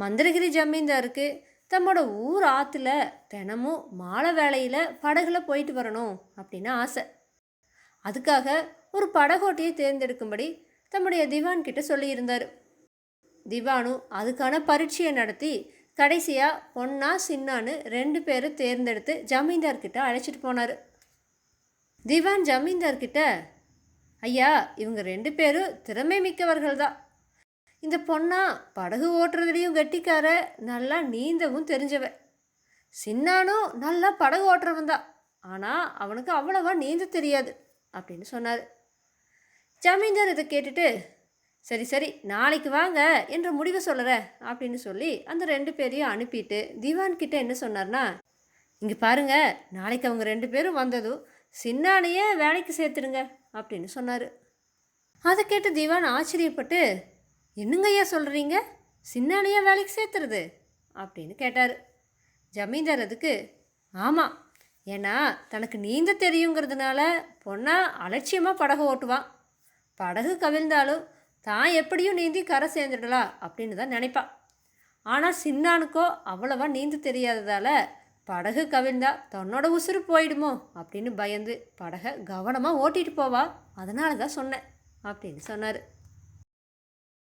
மந்திரகிரி ஜமீன்தாருக்கு தம்மோட ஊர் ஆற்றுல தினமும் மாலை வேலையில் படகுல போயிட்டு வரணும் அப்படின்னு ஆசை. அதுக்காக ஒரு படகோட்டியை தேர்ந்தெடுக்கும்படி தம்முடைய திவான் கிட்ட சொல்லியிருந்தார். திவானும் அதுக்கான பரீட்சையை நடத்தி கடைசியாக பொன்னா சின்னான்னு ரெண்டு பேரை தேர்ந்தெடுத்து ஜமீன்தார்கிட்ட அழைச்சிட்டு போனார். திவான் ஜமீன்தார்கிட்ட ஐயா இவங்க ரெண்டு பேரும் திறமை மிக்கவர்கள் தான் இந்த பொண்ணா படகு ஓட்டுறதுலேயும் கெட்டிக்கார நல்லா நீந்தவும் தெரிஞ்சவ. சின்னானும் நல்லா படகு ஓட்டுறவன் தான். ஆனால் அவனுக்கு அவ்வளவா நீந்த தெரியாது அப்படின்னு சொன்னார். ஜமீன்தார் இதை கேட்டுட்டு சரி சரி நாளைக்கு வாங்க என்ற முடிவை சொல்லுற அப்படின்னு சொல்லி அந்த ரெண்டு பேரையும் அனுப்பிட்டு திவான் கிட்ட என்ன சொன்னார்னா இங்கே பாருங்க நாளைக்கு அவங்க ரெண்டு பேரும் வந்ததும் சின்னானையே வேலைக்கு சேர்த்துடுங்க அப்படின்னு சொன்னார். அதை கேட்டு திவான் ஆச்சரியப்பட்டு என்னங்கய்யா சொல்கிறீங்க சின்னானையா வேலைக்கு சேர்த்துறது? அப்படின்னு கேட்டார். ஜமீன்தார் அதுக்கு ஆமாம் ஏன்னா தனக்கு நீந்த தெரியுங்கிறதுனால பொண்ணா அலட்சியமாக படகு ஓட்டுவான். படகு கவிழ்ந்தாலும் தான் எப்படியும் நீந்தி கரை சேர்ந்துடலாம் அப்படின்னு தான் நினைப்பான் ஆனால் சின்னானுக்கோ அவ்வளவா நீந்த தெரியாததால் படகு கவிழ்ந்தா தன்னோட உசுறு போயிடுமோ அப்படின்னு பயந்து படகை கவனமாக ஓட்டிகிட்டு போவா. அதனால தான் சொன்னேன் அப்படின்னு சொன்னார்.